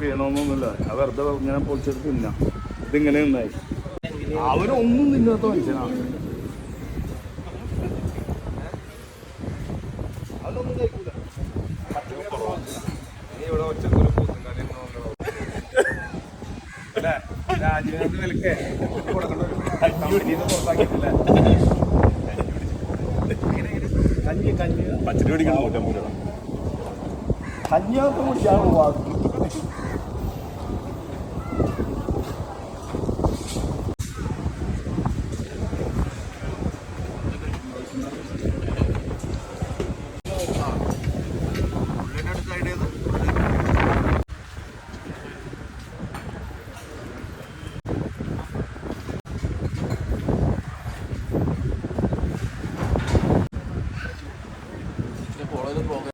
ചെയ്യണമെന്നൊന്നുമില്ല ഞാൻ വെറുതെ ഇങ്ങനെ പൊളിച്ചെടുത്ത് തിന്നാ. ഇതിങ്ങനെ നിന്നായി. അവരൊന്നും തിന്നാത്ത മനുഷ്യനാണ് അവനൊന്നും കഴിക്കൂല. നീ ഇവിടെ ഒച്ചക്കൊരു പൂത്തും? രാജീവിനകത്ത് വിലക്ക് പുറത്താക്കിയിട്ടില്ലേ? കഞ്ഞി കഞ്ഞി പച്ചടി പിടിക്കണം കഞ്ഞിയൊക്കെ കുടിക്കാൻ പോവാ. போக